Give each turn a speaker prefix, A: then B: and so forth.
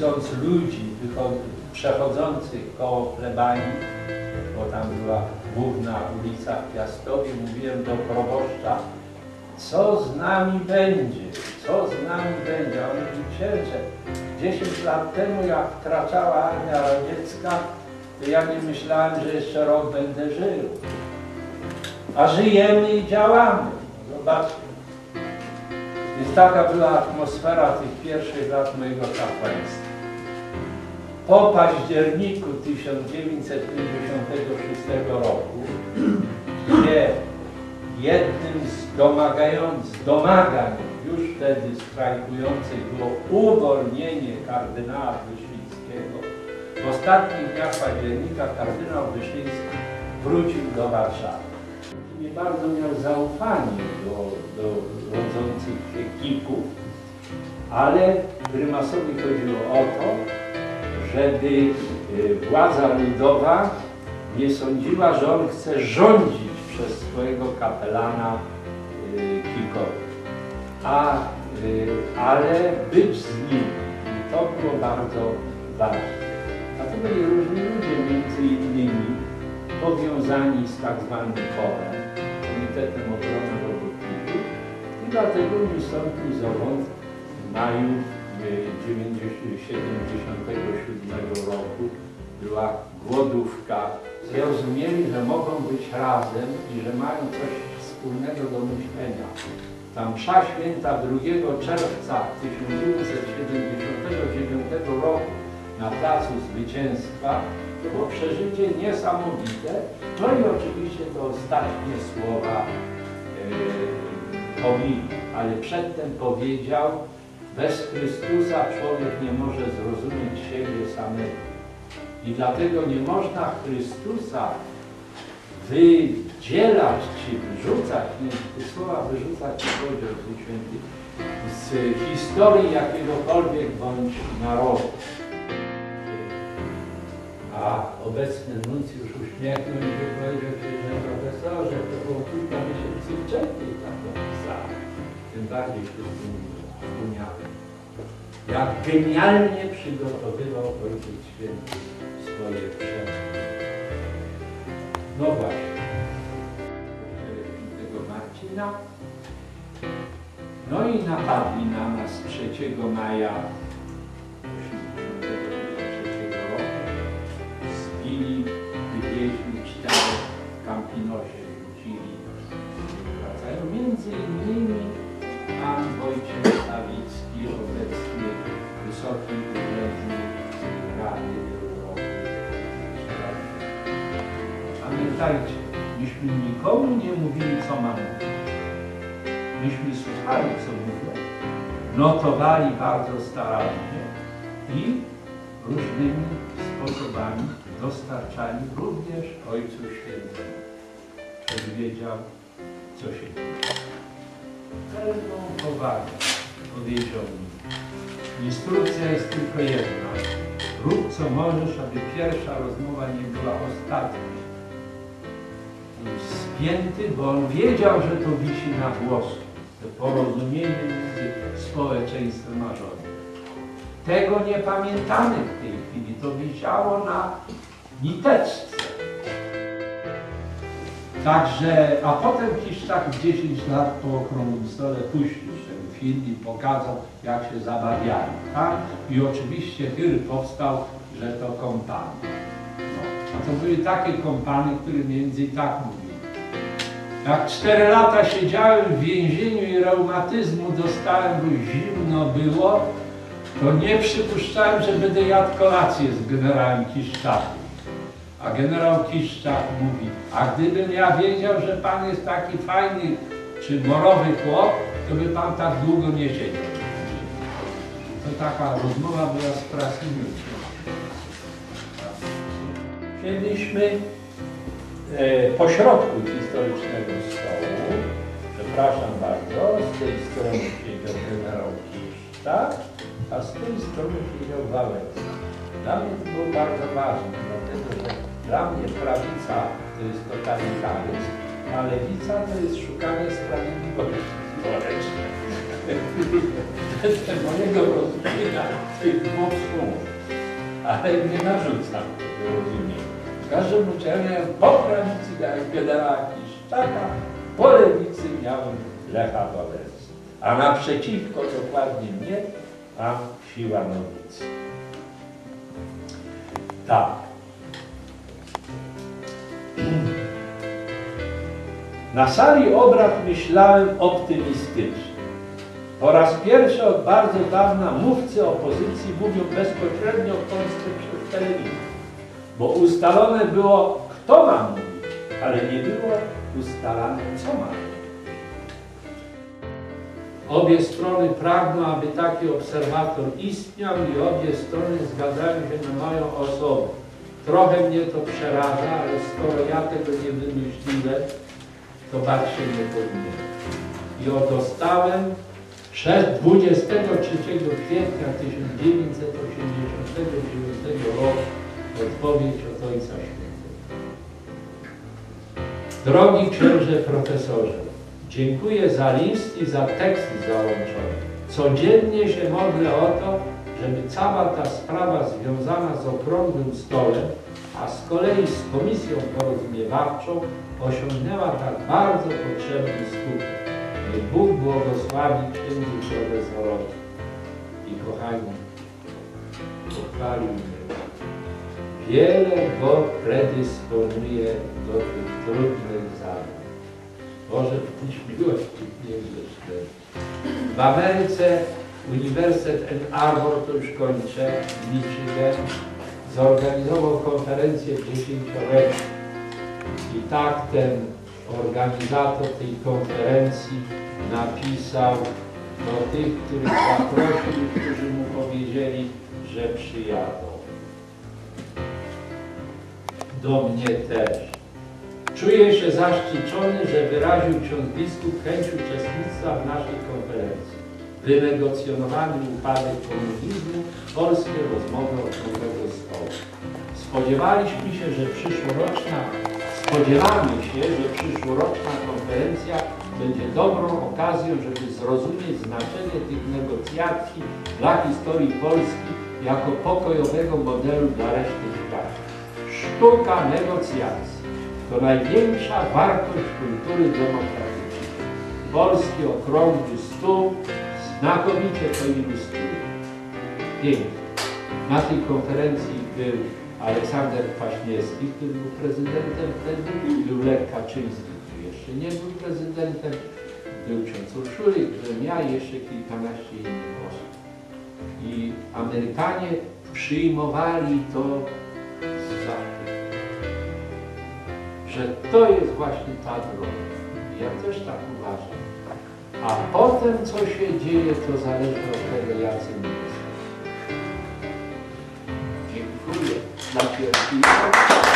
A: widząc ludzi przechodzących koło plebanii, bo tam była główna ulica w Piastowie, mówiłem do proboszcza, co z nami będzie, co z nami będzie. On mówi, księże, 10 lat temu jak wkraczała armia radziecka, to ja nie myślałem, że jeszcze rok będę żył. A żyjemy i działamy. Zobaczcie. Więc taka była atmosfera tych pierwszych lat mojego kapłaństwa. Po październiku 1956 roku, gdzie jednym z, domagających, domagań już wtedy strajkujących było uwolnienie kardynała Wyszyńskiego, w ostatnich dniach października kardynał Wyszyński wrócił do Warszawy. Nie bardzo miał zaufanie do, do rodzących kików, ale prymasowi chodziło o to, żeby y, władza ludowa nie sądziła, że on chce rządzić przez swojego kapelana y, Kikowi, a, y, ale być z nim. I to było bardzo ważne. To byli różni ludzie, między innymi powiązani z tak zwanym KOR-em, Komitetem Obrony Robotników i dlatego ni stąd, ni zowąd w maju 1977 roku była głodówka. Zrozumieli, że mogą być razem i że mają coś wspólnego do myślenia. Tam msza święta 2 czerwca 1979 roku na Placu Zwycięstwa było przeżycie niesamowite. No i oczywiście to ostatnie słowa yy, ale przedtem powiedział, bez Chrystusa człowiek nie może zrozumieć siebie samego. I dlatego nie można Chrystusa wydzielać czy wyrzucać, nie, słowa wyrzucać nie chodzi o Święty, z historii jakiegokolwiek bądź narodu. A obecny nuncjusz uśmiechnął i powiedział, że profesorze, to było kilka miesięcy wcześniej tak napisane. Tym bardziej się wspomniałem. Jak genialnie przygotowywał Ojciec Święty swoje przemysły. No właśnie. Tego Marcina. No i napadli na nas 3 maja 1983 roku. Zbili, wywieźli cztery kampinosie, rzucili. Pamiętajcie, myśmy nikomu nie mówili, co mam mówić. Myśmy słuchali, co mówią, notowali bardzo starannie i różnymi sposobami dostarczali również Ojcu Świętemu, który wiedział, co się dzieje. Pełną powagę powiedział mi, instrukcja jest tylko jedna. Rób co możesz, aby pierwsza rozmowa nie była ostatnia. Spięty, bo on wiedział, że to wisi na włosku. To porozumienie między społeczeństwem a rządem. Tego nie pamiętamy w tej chwili. To wisiało na niteczce. Także, a potem Kiszczak 10 lat po okrągłym stole puścił ten film i pokazał, jak się zabawiali. Tak? I oczywiście chyr powstał, że to kompany. A to były takie kompany, które między tak mówili. Jak 4 lata siedziałem w więzieniu i reumatyzmu dostałem, bo zimno było, to nie przypuszczałem, że będę jadł kolację z generałem Kiszczakiem. A generał Kiszczak mówi, a gdybym ja wiedział, że pan jest taki fajny czy morowy chłop, to by pan tak długo nie siedział. To taka rozmowa była z Prasiniukiem. Siedliśmy e, po środku historycznego stołu. Przepraszam bardzo, z tej strony siedział generał Kiszczak, a z tej strony siedział Wałęsa. Dla mnie to było bardzo ważne, dlatego że dla mnie prawica to jest totalitaryzm, a lewica to jest szukanie sprawiedliwości społecznej. mojego rozumienia tych dwóch słów. Ale nie narzucam tego rozumienia. Każdym miałem po prawicy miałem generała Kiszczaka, po lewicy miałem Lecha Wałęsy. A naprzeciwko dokładnie mnie mam siła nowicy. Tak. Na sali obrad myślałem optymistycznie. Po raz pierwszy od bardzo dawna mówcy opozycji mówią bezpośrednio w Polsce przez telewizję. Bo ustalone było, kto ma mówić, ale nie było ustalane, co ma. Obie strony pragną, aby taki obserwator istniał i obie strony zgadzają się na moją osobę. Trochę mnie to przeraża, ale skoro ja tego nie wymyśliłem, to bać się nie powinien. I o dostałem 23 kwietnia 1989 roku odpowiedź od Ojca Świętego. Drogi księże profesorze, dziękuję za list i za tekst załączony. Codziennie się modlę o to, żeby cała ta sprawa związana z okrągłym stołem, a z kolei z komisją porozumiewawczą osiągnęła tak bardzo potrzebny skutek. Niech Bóg błogosławi księdzu profesorowi. I kochani, pochwalił mnie. Wiele go predysponuje do tych trudnych zadań. Może być miłości niegrzeczny. W Ameryce Uniwersytet Ann Arbor, to już kończę, Michigan, zorganizował konferencję dziesięciolecią. I tak ten organizator tej konferencji napisał do tych, których zaprosił, którzy mu powiedzieli, że przyjadą. Do mnie też. Czuję się zaszczycony, że wyraził ksiądz biskup chęć uczestnictwa w naszej konferencji. Wynegocjonowany upadek komunizmu, polskie rozmowy okrągłego stołu. Spodziewaliśmy się, że przyszłoroczna, spodziewamy się, że przyszłoroczna konferencja będzie dobrą okazją, żeby zrozumieć znaczenie tych negocjacji dla historii Polski jako pokojowego modelu dla reszty świata. Sztuka negocjacji to największa wartość kultury demokratycznej. Polski okrągły stół znakomicie to ilustruje. Pięknie. Na tej konferencji był Aleksander Kwaśniewski, który był prezydentem wtedy, był Lech Kaczyński, który jeszcze nie był prezydentem, był ksiądz Urszulik, byłem ja jeszcze kilkanaście innych osób. I Amerykanie przyjmowali to że to jest właśnie ta droga. Ja też tak uważam. A potem, co się dzieje, to zależy od tego, jacy my jesteśmy. Dziękuję za cierpliwość.